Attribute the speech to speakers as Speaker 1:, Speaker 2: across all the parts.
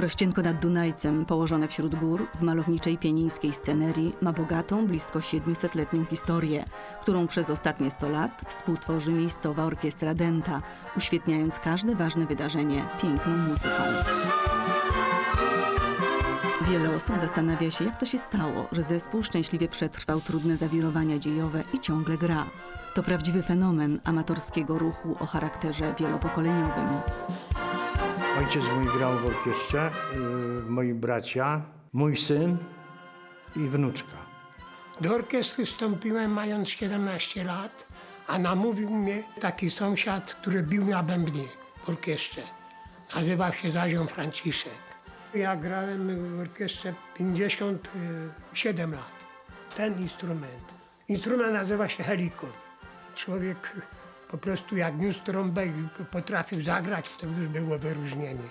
Speaker 1: Krościenko nad Dunajcem, położone wśród gór, w malowniczej pienińskiej scenerii, ma bogatą, blisko 700-letnią historię, którą przez ostatnie 100 lat współtworzy miejscowa orkiestra Denta, uświetniając każde ważne wydarzenie piękną muzyką. Wiele osób zastanawia się, jak to się stało, że zespół szczęśliwie przetrwał trudne zawirowania dziejowe i ciągle gra. To prawdziwy fenomen amatorskiego ruchu o charakterze wielopokoleniowym.
Speaker 2: Ojciec mój grał w orkiestrze, yy, moi bracia, mój syn i wnuczka.
Speaker 3: Do orkiestry wstąpiłem mając 17 lat, a namówił mnie taki sąsiad, który bił na bębnie w orkiestrze. Nazywał się Zazią Franciszek. Ja grałem w orkiestrze 57 lat. Ten instrument. Instrument nazywa się helikon. Człowiek po prostu jak niósł trąbę i potrafił zagrać, to już było wyróżnienie.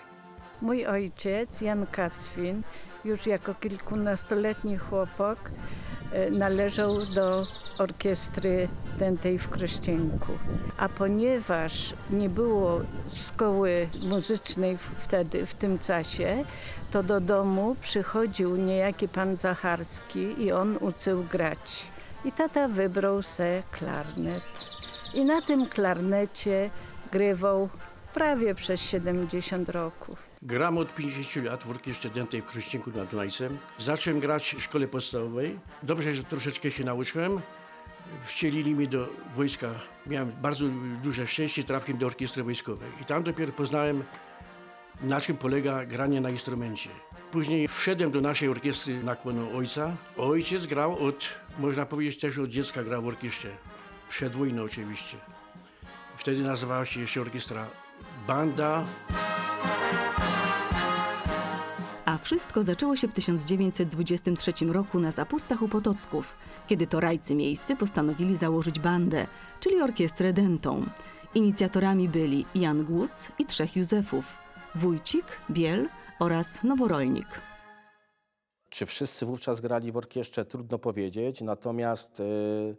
Speaker 4: Mój ojciec, Jan Kacwin, już jako kilkunastoletni chłopak e, należał do orkiestry dętej w Krościenku. A ponieważ nie było szkoły muzycznej wtedy, w tym czasie, to do domu przychodził niejaki pan Zacharski i on uczył grać. I tata wybrał se klarnet. I na tym klarnecie grywał prawie przez 70 roków.
Speaker 5: Gram od 50 lat w orkiestrze dętej w Krościenku nad Dunajcem. Zacząłem grać w szkole podstawowej. Dobrze, że troszeczkę się nauczyłem. Wcielili mnie do wojska. Miałem bardzo duże szczęście, trafiłem do orkiestry wojskowej. I tam dopiero poznałem, na czym polega granie na instrumencie. Później wszedłem do naszej orkiestry nakłonu ojca. Ojciec grał od, można powiedzieć też od dziecka grał w orkiestrze. Przed wojną oczywiście. Wtedy nazywała się jeszcze orkiestra Banda
Speaker 1: A wszystko zaczęło się w 1923 roku na zapustach u Potocków, kiedy to rajcy miejscy postanowili założyć bandę, czyli orkiestrę dentą. Inicjatorami byli Jan Głódz i trzech Józefów, Wójcik, Biel oraz Noworolnik.
Speaker 6: Czy wszyscy wówczas grali w orkiestrze, trudno powiedzieć, natomiast y,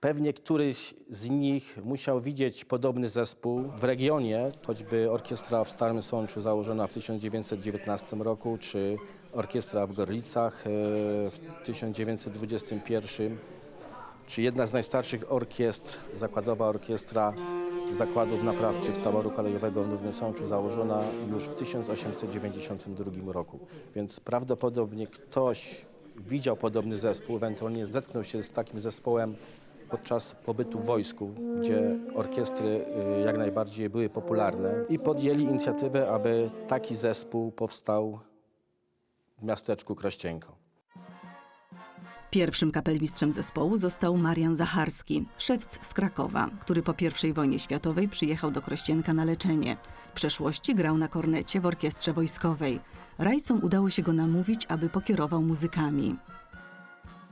Speaker 6: pewnie któryś z nich musiał widzieć podobny zespół w regionie, choćby orkiestra w Starym Sączu założona w 1919 roku, czy orkiestra w Gorlicach y, w 1921, czy jedna z najstarszych orkiestr, zakładowa orkiestra zakładów naprawczych taboru kolejowego w Nowym Sączu założona już w 1892 roku. Więc prawdopodobnie ktoś widział podobny zespół, ewentualnie zetknął się z takim zespołem podczas pobytu w wojsku, gdzie orkiestry y, jak najbardziej były popularne i podjęli inicjatywę, aby taki zespół powstał w miasteczku Krościenko.
Speaker 1: Pierwszym kapelmistrzem zespołu został Marian Zacharski, szewc z Krakowa, który po I wojnie światowej przyjechał do Krościenka na leczenie. W przeszłości grał na kornecie w orkiestrze wojskowej. Rajcom udało się go namówić, aby pokierował muzykami.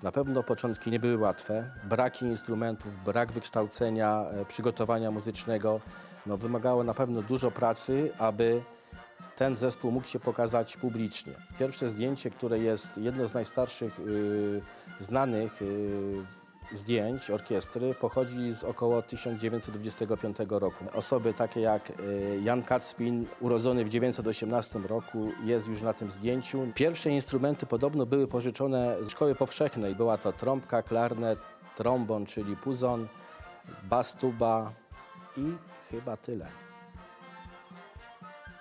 Speaker 6: Na pewno początki nie były łatwe. Braki instrumentów, brak wykształcenia, e, przygotowania muzycznego no, wymagało na pewno dużo pracy, aby ten zespół mógł się pokazać publicznie. Pierwsze zdjęcie, które jest jedno z najstarszych y, znanych y, zdjęć orkiestry, pochodzi z około 1925 roku. Osoby takie jak y, Jan Kacwin, urodzony w 1918 roku, jest już na tym zdjęciu. Pierwsze instrumenty podobno były pożyczone z szkoły powszechnej. Była to trąbka, klarnet, trombon, czyli puzon, bas tuba i chyba tyle.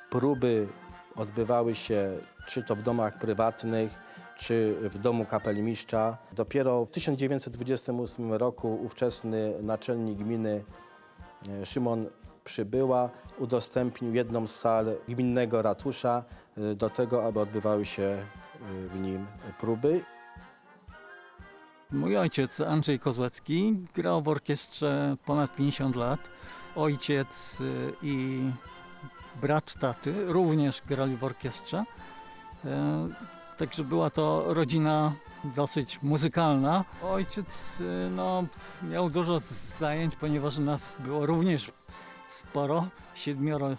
Speaker 6: Próby odbywały się czy to w domach prywatnych, czy w domu kapelmistrza. Dopiero w 1928 roku ówczesny naczelnik gminy e, Szymon Przybyła udostępnił jedną z sal gminnego ratusza e, do tego, aby odbywały się e, w nim próby.
Speaker 7: Mój ojciec Andrzej Kozłecki grał w orkiestrze ponad 50 lat. Ojciec i brat taty również grali w orkiestrze. Także była to rodzina dosyć muzykalna. Ojciec y, no, miał dużo zajęć, ponieważ nas było również sporo, siedmioro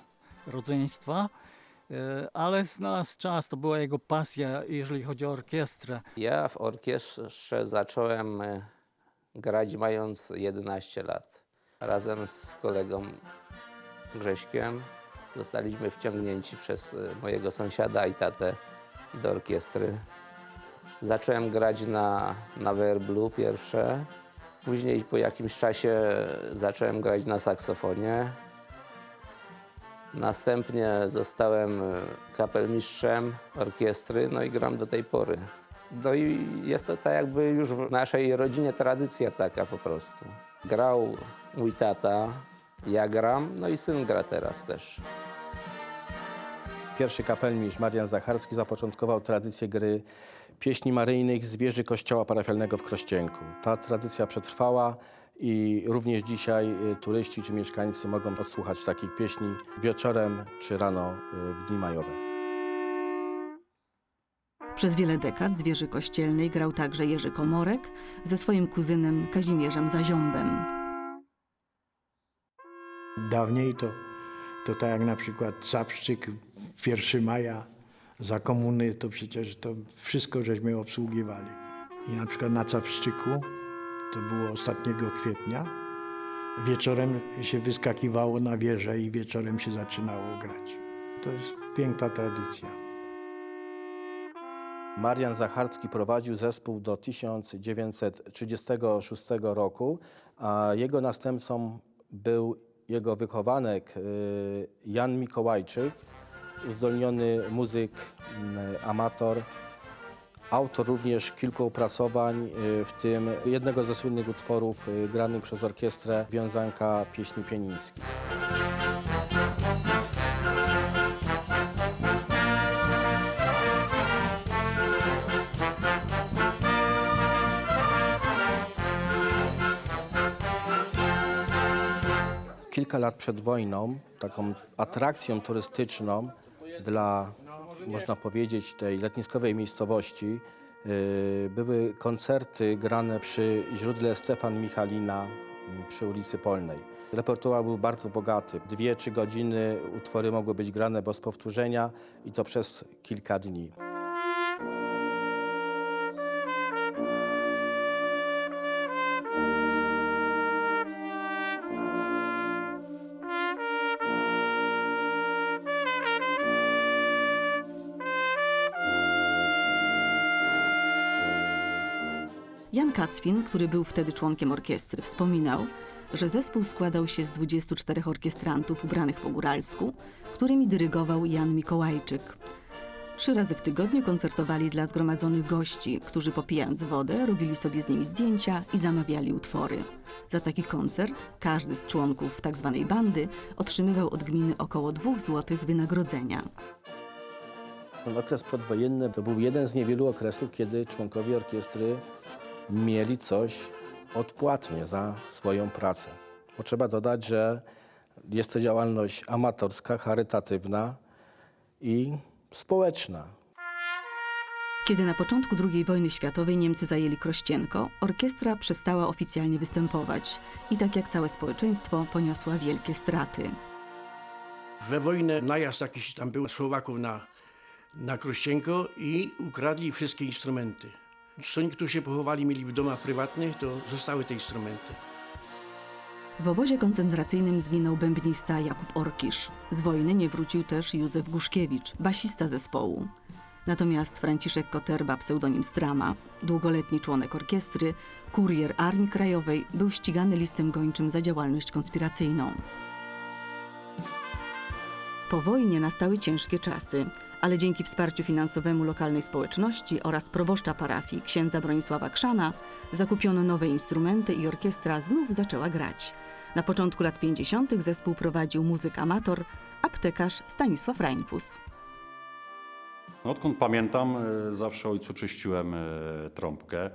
Speaker 7: rodzeństwa. E, Ale znalazł czas, to była jego pasja, jeżeli chodzi o orkiestrę.
Speaker 8: Ja w orkiestrze zacząłem e, grać mając 11 lat. Razem z kolegą Grześkiem Zostaliśmy wciągnięci przez mojego sąsiada i tatę do orkiestry. Zacząłem grać na, na werblu pierwsze. Później po jakimś czasie zacząłem grać na saksofonie. Następnie zostałem e, kapelmistrzem orkiestry, no i gram do tej pory. No i jest to tak jakby już w naszej rodzinie tradycja taka po prostu. Grał mój tata, ja gram, no i syn gra teraz też.
Speaker 6: Pierwszy kapelmistrz Marian Zacharski zapoczątkował tradycję gry pieśni maryjnych z wieży kościoła parafialnego w Krościenku. Ta tradycja przetrwała i również dzisiaj y, turyści czy mieszkańcy mogą odsłuchać takich pieśni wieczorem czy rano y, w dni majowe.
Speaker 1: Przez wiele dekad z wieży kościelnej grał także Jerzy Komorek ze swoim kuzynem Kazimierzem Zaziąbem.
Speaker 2: Dawniej to, to tak jak na przykład Capszczyk 1 maja za komuny, to przecież to wszystko żeśmy obsługiwali. I na przykład na Capszczyku, to było ostatniego kwietnia, wieczorem się wyskakiwało na wieżę i wieczorem się zaczynało grać. To jest piękna tradycja.
Speaker 6: Marian Zacharski prowadził zespół do 1936 roku, a jego następcą był jego wychowanek y, Jan Mikołajczyk, uzdolniony muzyk, y, amator, autor również kilku opracowań, y, w tym jednego ze słynnych utworów granych przez orkiestrę Wiązanka Pieśni Pienińskich. Kilka lat przed wojną taką atrakcją turystyczną dla, można powiedzieć, tej letniskowej miejscowości yy, były koncerty grane przy źródle Stefan Michalina mm, przy ulicy Polnej. Repertuar był bardzo bogaty. Dwie, trzy godziny utwory mogły być grane bez powtórzenia i to przez kilka dni.
Speaker 1: Kacwin, który był wtedy członkiem orkiestry, wspominał, że zespół składał się z 24 orkiestrantów ubranych po góralsku, którymi dyrygował Jan Mikołajczyk. Trzy razy w tygodniu koncertowali dla zgromadzonych gości, którzy popijając wodę robili sobie z nimi zdjęcia i zamawiali utwory. Za taki koncert każdy z członków tzw. bandy otrzymywał od gminy około 2 zł wynagrodzenia.
Speaker 6: Okres przedwojenny to był jeden z niewielu okresów, kiedy członkowie orkiestry mieli coś odpłatnie za swoją pracę. Bo trzeba dodać, że jest to działalność amatorska, charytatywna i społeczna.
Speaker 1: Kiedy na początku II wojny światowej Niemcy zajęli Krościenko, orkiestra przestała oficjalnie występować i tak jak całe społeczeństwo poniosła wielkie straty.
Speaker 5: We wojnę najazd jakiś tam był Słowaków na, na Krościenko i ukradli wszystkie instrumenty. Co niektórzy się pochowali, mieli w domach prywatnych, to zostały te instrumenty.
Speaker 1: W obozie koncentracyjnym zginął bębnista Jakub Orkisz. Z wojny nie wrócił też Józef Guszkiewicz, basista zespołu. Natomiast Franciszek Koterba, pseudonim Strama, długoletni członek orkiestry, kurier Armii Krajowej, był ścigany listem gończym za działalność konspiracyjną. Po wojnie nastały ciężkie czasy, ale dzięki wsparciu finansowemu lokalnej społeczności oraz proboszcza parafii księdza Bronisława Krzana zakupiono nowe instrumenty i orkiestra znów zaczęła grać. Na początku lat 50. zespół prowadził muzyk amator, aptekarz Stanisław Reinfus.
Speaker 9: Odkąd pamiętam, e, zawsze ojcu czyściłem e, trąbkę.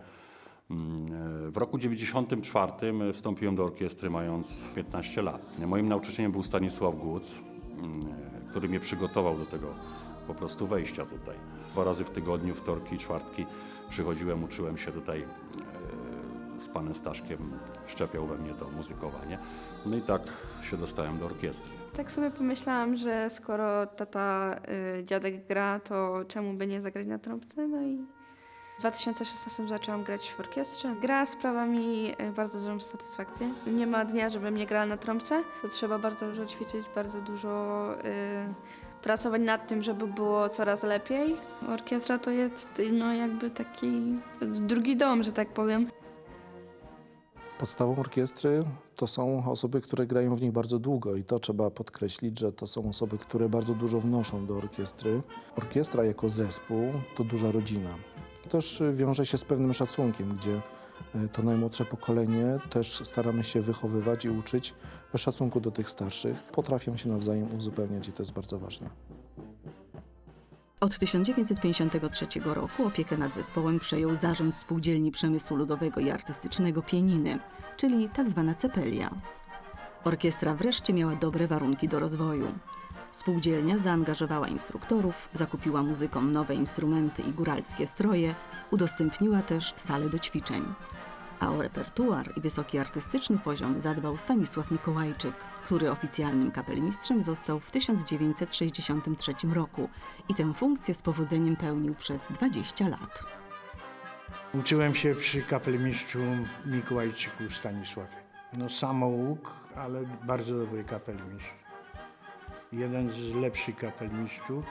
Speaker 9: Mm, e, W roku 94 wstąpiłem do orkiestry mając 15 lat. Moim nauczycielem był Stanisław Guc, mm, który mnie przygotował do tego po prostu wejścia tutaj. Dwa razy w tygodniu, wtorki i czwartki przychodziłem, uczyłem się tutaj e, z panem Staszkiem, szczepiał we mnie to muzykowanie. No i tak się dostałem do orkiestry.
Speaker 10: Tak sobie pomyślałam, że skoro tata, y, dziadek gra, to czemu by nie zagrać na trąbce? No i W 2016 zaczęłam grać w orkiestrze. Gra sprawia mi y, bardzo dużą satysfakcję. Nie ma dnia, żebym nie grała na trąbce. To trzeba bardzo dużo ćwiczyć, bardzo dużo y, pracować nad tym, żeby było coraz lepiej. Orkiestra to jest no jakby taki drugi dom, że tak powiem.
Speaker 11: Podstawą orkiestry to są osoby, które grają w niej bardzo długo i to trzeba podkreślić, że to są osoby, które bardzo dużo wnoszą do orkiestry. Orkiestra jako zespół to duża rodzina. Też y, wiąże się z pewnym szacunkiem, gdzie to najmłodsze pokolenie też staramy się wychowywać i uczyć szacunku do tych starszych. Potrafią się nawzajem uzupełniać i to jest bardzo ważne.
Speaker 1: Od 1953 roku opiekę nad zespołem przejął Zarząd Spółdzielni Przemysłu Ludowego i Artystycznego Pieniny, czyli tzw. cepelia. Orkiestra wreszcie miała dobre warunki do rozwoju. Spółdzielnia zaangażowała instruktorów, zakupiła muzykom nowe instrumenty i góralskie stroje, udostępniła też sale do ćwiczeń. A o repertuar i wysoki artystyczny poziom zadbał Stanisław Mikołajczyk, który oficjalnym kapelmistrzem został w 1963 roku i tę funkcję z powodzeniem pełnił przez 20 lat.
Speaker 2: Uczyłem się przy kapelmistrzu Mikołajczyku Stanisławie. No samouk, ale bardzo dobry kapelmistrz. Jeden z lepszych kapelmistrzów.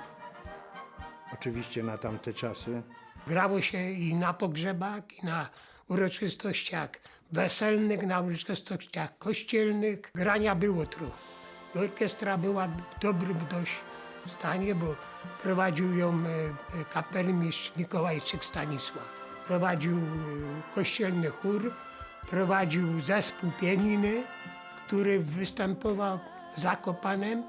Speaker 2: Oczywiście na tamte czasy.
Speaker 3: Grało się i na pogrzebach, i na uroczystościach weselnych, na uroczystościach kościelnych. Grania było trochę. Orkiestra była w dobrym dość stanie, bo prowadził ją e, e, kapelmistrz Mikołajczyk Stanisław. Prowadził e, kościelny chór, prowadził zespół pianiny, który występował w Zakopanem,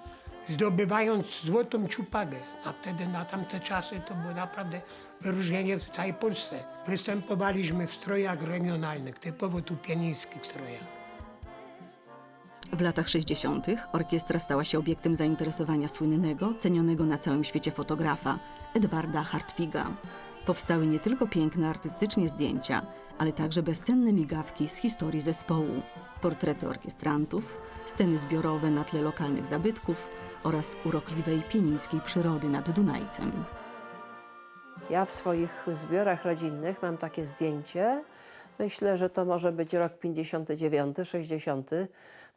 Speaker 3: zdobywając złotą ciupagę. A wtedy na tamte czasy to było naprawdę wyróżnienie w całej Polsce. Występowaliśmy w strojach regionalnych, typowo tu pianińskich strojach.
Speaker 1: W latach 60. orkiestra stała się obiektem zainteresowania słynnego, cenionego na całym świecie fotografa Edwarda Hartwiga. Powstały nie tylko piękne artystycznie zdjęcia, ale także bezcenne migawki z historii zespołu, portrety orkiestrantów, sceny zbiorowe na tle lokalnych zabytków oraz urokliwej pienińskiej przyrody nad Dunajcem.
Speaker 12: Ja w swoich zbiorach rodzinnych mam takie zdjęcie. Myślę, że to może być rok 59, 60.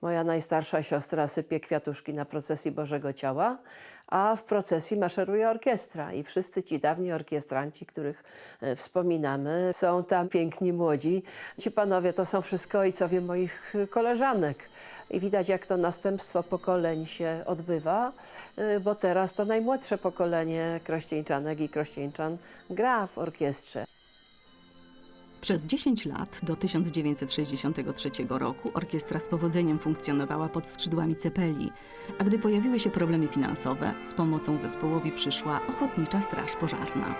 Speaker 12: Moja najstarsza siostra sypie kwiatuszki na procesji Bożego Ciała, a w procesji maszeruje orkiestra i wszyscy ci dawni orkiestranci, których e, wspominamy, są tam piękni młodzi. Ci panowie to są wszystko ojcowie moich koleżanek. I widać, jak to następstwo pokoleń się odbywa, y, bo teraz to najmłodsze pokolenie krościeńczanek i krościeńczan gra w orkiestrze.
Speaker 1: Przez 10 lat, do 1963 roku, orkiestra z powodzeniem funkcjonowała pod skrzydłami cepeli, a gdy pojawiły się problemy finansowe, z pomocą zespołowi przyszła Ochotnicza Straż Pożarna.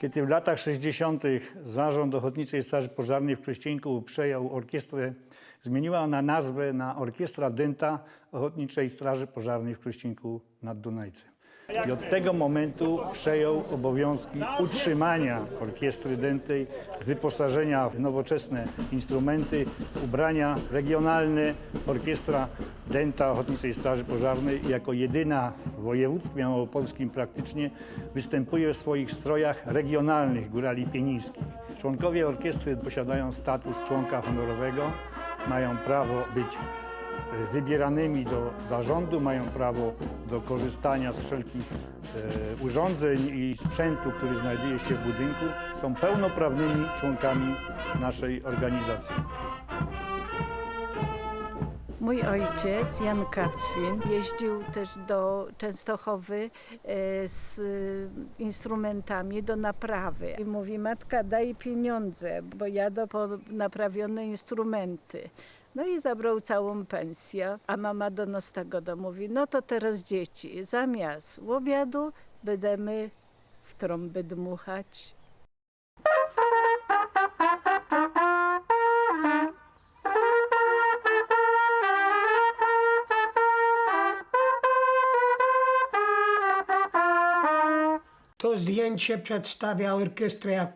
Speaker 13: Kiedy w latach 60. Zarząd Ochotniczej Straży Pożarnej w Krościenku przejął orkiestrę, zmieniła ona nazwę na Orkiestra Dęta Ochotniczej Straży Pożarnej w Krościenku nad Dunajcem. I od tego momentu przejął obowiązki utrzymania orkiestry dętej, wyposażenia w nowoczesne instrumenty, w ubrania regionalne. Orkiestra Dęta Ochotniczej Straży Pożarnej jako jedyna w województwie małopolskim praktycznie występuje w swoich strojach regionalnych górali pienińskich. Członkowie orkiestry posiadają status członka honorowego, mają prawo być wybieranymi do zarządu, mają prawo do korzystania z wszelkich e, urządzeń i sprzętu, który znajduje się w budynku, są pełnoprawnymi członkami naszej organizacji.
Speaker 4: Mój ojciec, Jan Kacwin, jeździł też do Częstochowy e, z instrumentami do naprawy. I mówi, matka daj pieniądze, bo jadę po naprawione instrumenty. No i zabrał całą pensję, a mama do nas tego mówi, no to teraz dzieci, zamiast obiadu będziemy w trąby dmuchać.
Speaker 3: To zdjęcie przedstawia orkiestrę, jak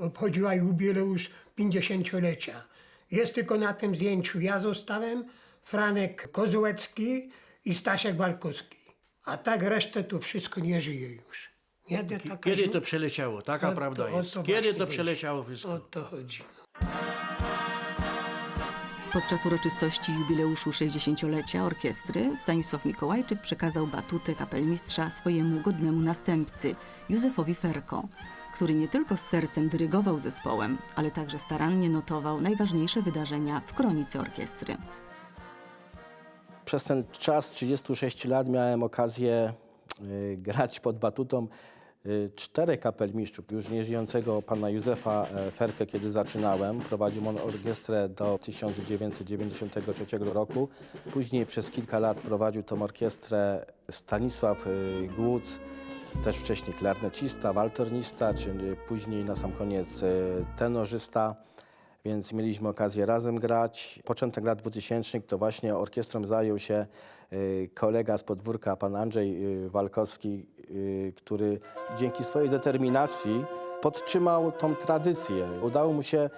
Speaker 3: obchodziła jubileusz 50-lecia. Jest tylko na tym zdjęciu ja zostałem, Franek Kozłecki i Stasiek Walkowski. A tak resztę to wszystko nie żyje już. Nie, to taka
Speaker 5: Kiedy to przeleciało? Taka
Speaker 3: O
Speaker 5: prawda
Speaker 3: to- o
Speaker 5: jest.
Speaker 3: to
Speaker 5: Kiedy to przeleciało wszystko?
Speaker 3: O to chodzi.
Speaker 1: Podczas uroczystości jubileuszu 60-lecia orkiestry Stanisław Mikołajczyk przekazał batutę kapelmistrza swojemu godnemu następcy, Józefowi Ferko, który nie tylko z sercem dyrygował zespołem, ale także starannie notował najważniejsze wydarzenia w kronice orkiestry.
Speaker 6: Przez ten czas 36 lat miałem okazję y, grać pod batutą y, czterech kapelmistrzów. Już nieżyjącego pana Józefa e, Ferkę, kiedy zaczynałem. Prowadził on orkiestrę do 1993 roku. Później przez kilka lat prowadził tą orkiestrę Stanisław y, Głódz, też wcześniej klarnecista, waltornista, czy później na sam koniec y, tenorzysta więc mieliśmy okazję razem grać. Początek lat 2000 to właśnie orkiestrą zajął się y, kolega z podwórka, pan Andrzej y, Walkowski, który dzięki swojej determinacji podtrzymał tą tradycję. Udało mu się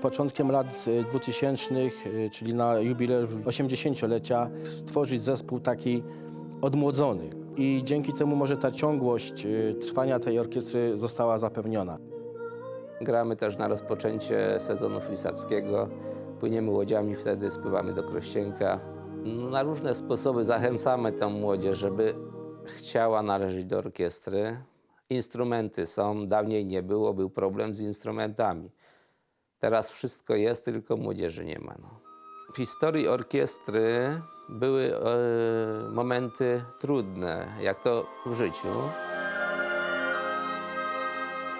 Speaker 6: początkiem lat y, 2000, y, czyli na jubileusz 80-lecia, stworzyć zespół taki odmłodzony. I dzięki temu może ta ciągłość y, trwania tej orkiestry została zapewniona.
Speaker 8: Gramy też na rozpoczęcie sezonu flisackiego. Płyniemy łodziami, wtedy spływamy do Krościenka. Na różne sposoby zachęcamy tę młodzież, żeby chciała należeć do orkiestry. Instrumenty są, dawniej nie było, był problem z instrumentami. Teraz wszystko jest, tylko młodzieży nie ma. No. W historii orkiestry były e, momenty trudne, jak to w życiu.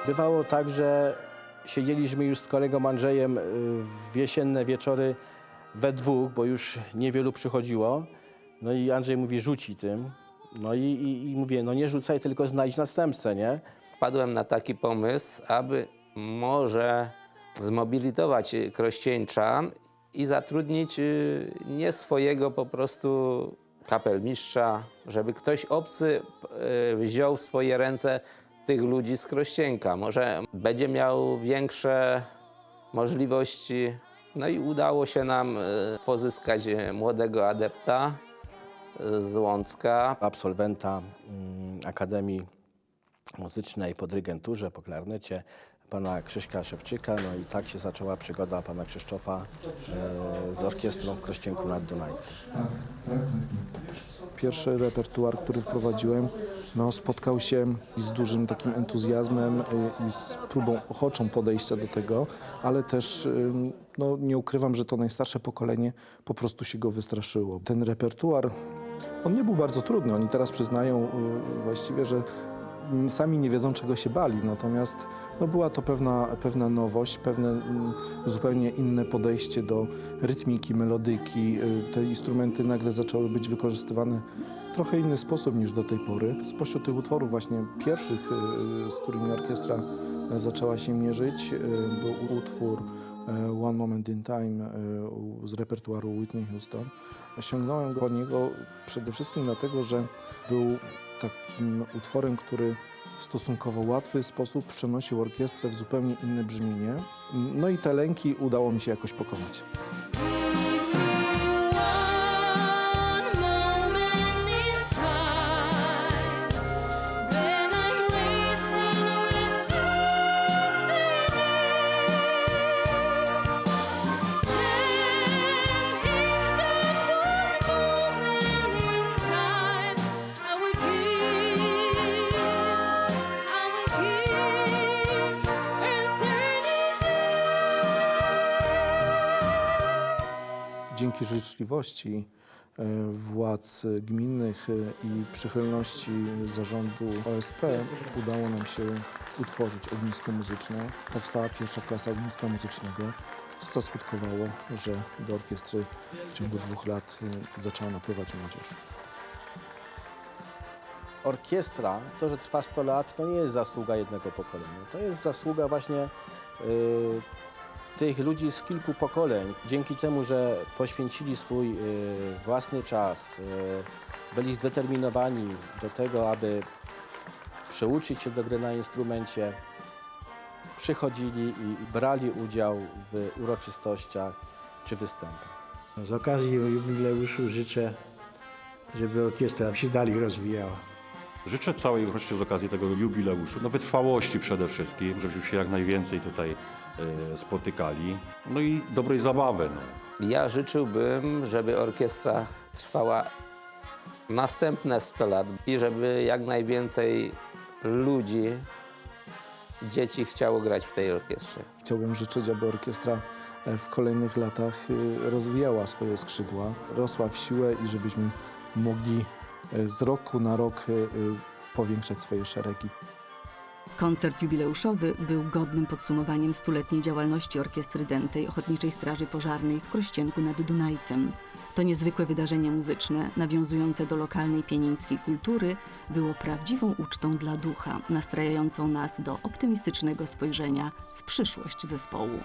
Speaker 6: Bywało tak, że siedzieliśmy już z kolegą Andrzejem y, w jesienne wieczory we dwóch, bo już niewielu przychodziło. No i Andrzej mówi, rzuci tym. No i, i, i mówię, no nie rzucaj, tylko znajdź następcę, nie?
Speaker 8: Wpadłem na taki pomysł, aby może zmobilizować krościeńczan i zatrudnić y, nie swojego po prostu kapelmistrza, żeby ktoś obcy y, wziął w swoje ręce tych ludzi z Krościenka. Może będzie miał większe możliwości. No i udało się nam y, pozyskać młodego adepta z Łącka,
Speaker 6: Absolwenta mm, Akademii Muzycznej po dyrygenturze, po klarnecie, pana Krzyśka Szewczyka. No i tak się zaczęła przygoda pana Krzysztofa e, z orkiestrą w Krościenku nad Dunajcem.
Speaker 11: Pierwszy repertuar, który wprowadziłem, no, spotkał się z dużym takim entuzjazmem y, i z próbą ochoczą podejścia do tego, ale też no, nie ukrywam, że to najstarsze pokolenie po prostu się go wystraszyło. Ten repertuar, on nie był bardzo trudny. Oni teraz przyznają y, właściwie, że sami nie wiedzą, czego się bali. Natomiast no, była to pewna, pewna nowość, pewne mm, zupełnie inne podejście do rytmiki, melodyki. Y, Te instrumenty nagle zaczęły być wykorzystywane w trochę inny sposób niż do tej pory. Spośród tych utworów właśnie pierwszych, y, z którymi orkiestra y, zaczęła się mierzyć, y, był utwór y, One Moment in Time y, u- z repertuaru Whitney Houston. Sięgnąłem po niego przede wszystkim dlatego, że był takim utworem, który w stosunkowo łatwy sposób przenosił orkiestrę w zupełnie inne brzmienie. No i te lęki udało mi się jakoś pokonać. Dzięki życzliwości e, władz gminnych e, i przychylności zarządu OSP udało nam się utworzyć ognisko muzyczne. Powstała pierwsza klasa ogniska muzycznego, co zaskutkowało, że do orkiestry w ciągu dwóch lat e, zaczęła napływać młodzież.
Speaker 6: Orkiestra, to, że trwa 100 lat, to nie jest zasługa jednego pokolenia. To jest zasługa właśnie y, tych ludzi z kilku pokoleń. Dzięki temu, że poświęcili swój y, własny czas, y, byli zdeterminowani do tego, aby przeuczyć się do gry na instrumencie, przychodzili i brali udział w uroczystościach czy występach.
Speaker 2: Z okazji jubileuszu życzę, żeby orkiestra się dalej rozwijała.
Speaker 9: Życzę całej wreszcie z okazji tego jubileuszu, no wytrwałości przede wszystkim, żebyśmy się jak najwięcej tutaj e, spotykali, no i dobrej zabawy. No.
Speaker 8: Ja życzyłbym, żeby orkiestra trwała następne 100 lat i żeby jak najwięcej ludzi, dzieci chciało grać w tej orkiestrze.
Speaker 11: Chciałbym życzyć, aby orkiestra e, w kolejnych latach y, rozwijała swoje skrzydła, rosła w siłę i żebyśmy mogli e, z roku na rok y, y, powiększać swoje szeregi.
Speaker 1: Koncert jubileuszowy był godnym podsumowaniem stuletniej działalności Orkiestry Dętej Ochotniczej Straży Pożarnej w Krościenku nad Dunajcem. To niezwykłe wydarzenie muzyczne, nawiązujące do lokalnej pienińskiej kultury, było prawdziwą ucztą dla ducha, nastrajającą nas do optymistycznego spojrzenia w przyszłość zespołu.